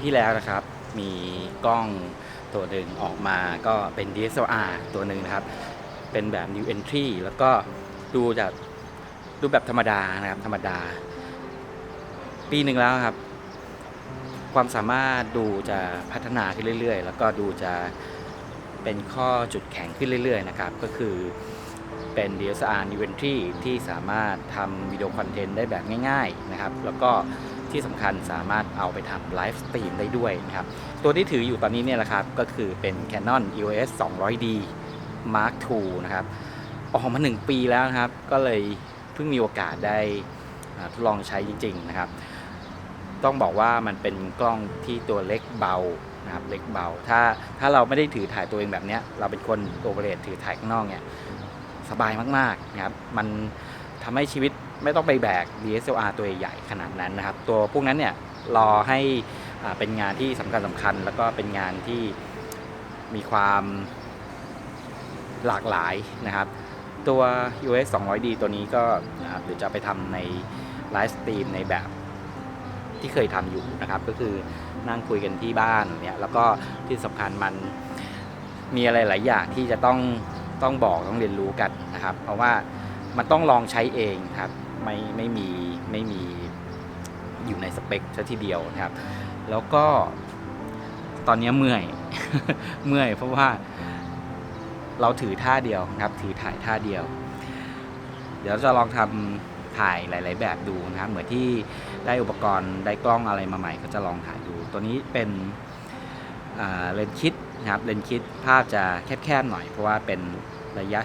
ีที่แล้วนะครับ มีกล้องตัวหนึ่งออกมาก็เป็น DSLR ตัวหนึ่งนะครับ เป็นแบบ new entry แล้วก็ดูจากดูแบบธรรมดานะครับ ธรรมดา ปีหนึ่งแล้วครับ ความสามารถดูจะพัฒนาขึ้นเรื่อย ๆ แล้วก็ดูจะเป็นข้อจุดแข็งขึ้นเรื่อย ๆ นะครับ ก็คือเป็น DSLR New Entry ที่สามารถทำวิดีโอคอนเทนต์ได้แบบง่าย ๆ นะครับ แล้วก็ ที่สำคัญสามารถเอาไปทำไลฟ์สตรีมได้ด้วยนะครับ ตัวที่ถืออยู่ตอนนี้เนี่ยแหละครับ ก็คือเป็น Canon EOS 200D Mark II นะครับ ออกมา 1 ปีแล้วนะครับ ก็เลยเพิ่งมีโอกาสได้ทดลองใช้จริง ๆ นะครับ ต้องบอกว่ามันเป็นกล้องที่ตัวเล็กเบานะครับเล็กเบา ถ้าถ้าเราไม่ได้ถือถ่ายตัวเองแบบนี้เราเป็นคนโอเปเรตถือถ่ายข้างนอกเนี่ยสบายมากๆนะครับ มันทำให้ชีวิต ไม่ต้องไปแบก DSLR ตัวใหญ่ขนาดนั้นนะครับ ตัวพวกนั้นเนี่ยรอให้เป็นงานที่สำคัญสำคัญ แล้วก็เป็นงานที่มีความหลากหลายนะครับ ตัว US 200D ตัวนี้ก็นะครับเดี๋ยวจะไปทำในไลฟ์สตรีมในแบบที่เคยทำอยู่นะครับ ก็คือนั่งคุยกันที่บ้านเนี่ยแล้วก็ที่สำคัญมันมีอะไรหลายอย่างที่จะต้องต้องบอกต้องเรียนรู้กันนะครับ เพราะว่ามันต้องลองใช้เองครับ ไม่ไม่มีไม่มีอยู่ในสเปคซะทีเดียวนะครับ แล้วก็ตอนนี้เมื่อยเมื่อยเพราะว่าเราถือท่าเดียวนะครับ ถือถ่ายท่าเดียว เดี๋ยวจะลองทำถ่ายหลาย ๆ แบบดูนะครับ เหมือนที่ได้อุปกรณ์ได้กล้องอะไรมาใหม่ก็จะลองถ่ายดู ตัวนี้เป็นอ่าเลนส์คิดนะครับเลนส์คิดภาพจะแคบ ๆ หน่อยเพราะว่าเป็น ระยะ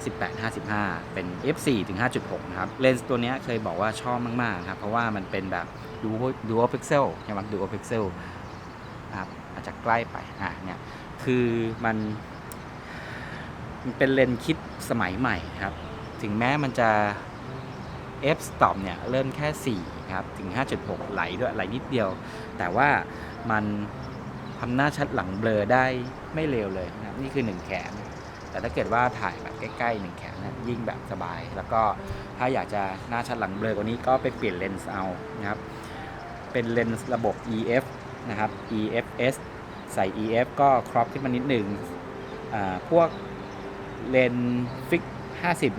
18-55 เป็น f4 ถึง 5.6 นะครับ เลนส์ตัวนี้เคยบอกว่าชอบมากๆครับ เพราะว่ามันเป็นแบบ dual dual pixel ใช่ไหม dual pixel นะครับอาจจะใกล้ไปอะเนี่ยคือมันมันเป็นเลนส์คิดสมัยใหม่ครับ ถึงแม้มันจะ f stop เนี่ยเริ่มแค่ 4 ครับ ถึง 5.6 ไหลด้วยไหลนิดเดียว แต่ว่ามันทำหน้าชัดหลังเบลอได้ไม่เร็วเลยนะครับนี่คือ 1 แขน แต่ถ้าเกิดว่าถ่ายแบบใกล้ๆ1แขนนะยิ่งแบบสบาย แล้วก็ถ้าอยากจะหน้าชัดหลังเบลอกว่านี้ก็ไปเปลี่ยนเลนส์เอานะครับ เป็นเลนส์ระบบ EF นะครับ EFS ใส่ EF ก็ครอปขึ้นมานิดหนึ่งพวกเลนส์ฟิก50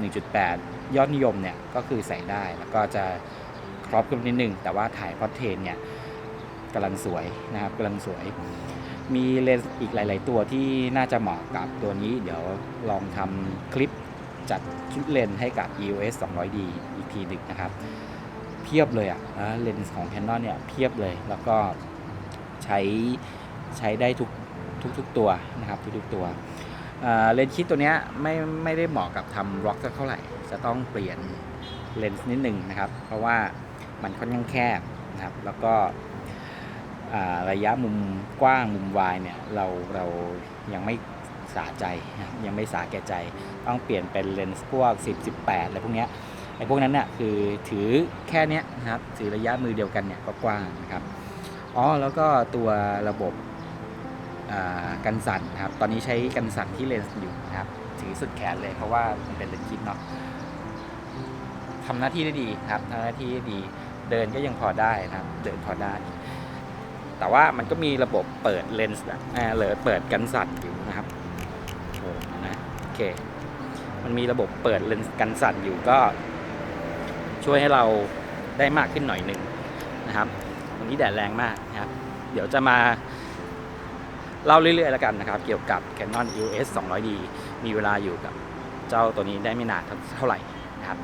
1.8 ยอดนิยมเนี่ยก็คือใส่ได้แล้วก็จะครอปขึ้นนิดนึง แต่ว่าถ่ายพอร์เทนเนี่ยกำลังสวยนะครับกำลังสวย มีเลนส์อีกหลาย ๆ ตัวที่น่าจะเหมาะกับตัวนี้ เดี๋ยวลองทำคลิปจัดชุดเลนส์ให้กับ EOS 200D อีกทีหนึ่งนะครับ เพียบเลยอะ่ะเลนส์ของ Canon เนี่ยเพียบเลย แล้วก็ใช้ใช้ได้ทุกทุกทุกตัวนะครับทุกทุกตัวเลนส์คิดตัวเนี้ยไม่ไม่ได้เหมาะกับทำร็อกสักเท่าไหร่ จะต้องเปลี่ยนเลนส์นิดหนึ่งนะครับ เพราะว่ามันค่อนข้างแคบนะครับ แล้วก็ ระยะมุมกว้างมุมวายเนี่ยเราเรายังไม่สาใจยังไม่สาแก่ใจ ต้องเปลี่ยนเป็นเลนส์พวก 10 18อะไรพวกเนี้ยไอ้พวกนั้นเนี่ยคือถือแค่เนี้ยนะครับถือระยะมือเดียวกันเนี่ยก็กว้างนะครับอ๋อแล้วก็ตัวระบบกันสั่นนะครับ ตอนนี้ใช้กันสั่นที่เลนส์อยู่นะครับถือสุดแขนเลยเพราะว่ามันเป็นเลนส์คิดเนาะทำหน้าที่ได้ดีครับทำหน้าที่ได้ดีเดินก็ยังพอได้นะครับ เดินพอได้ แต่ว่ามันก็มีระบบเปิดเลนส์นะอ่าหรือเปิดกันสั่นอยู่นะครับโอ้นะโอเค มันมีระบบเปิดเลนส์กันสั่นอยู่ก็ ช่วยให้เราได้มากขึ้นหน่อยหนึ่งนะครับวันนี้แดดแรงมากนะครับ เดี๋ยวจะมาเล่าเรื่อยๆแล้วกันนะครับ เกี่ยวกับ Canon EOS 200D มีเวลาอยู่กับเจ้าตัวนี้ได้ไม่นานเท่าไหร่นะครับ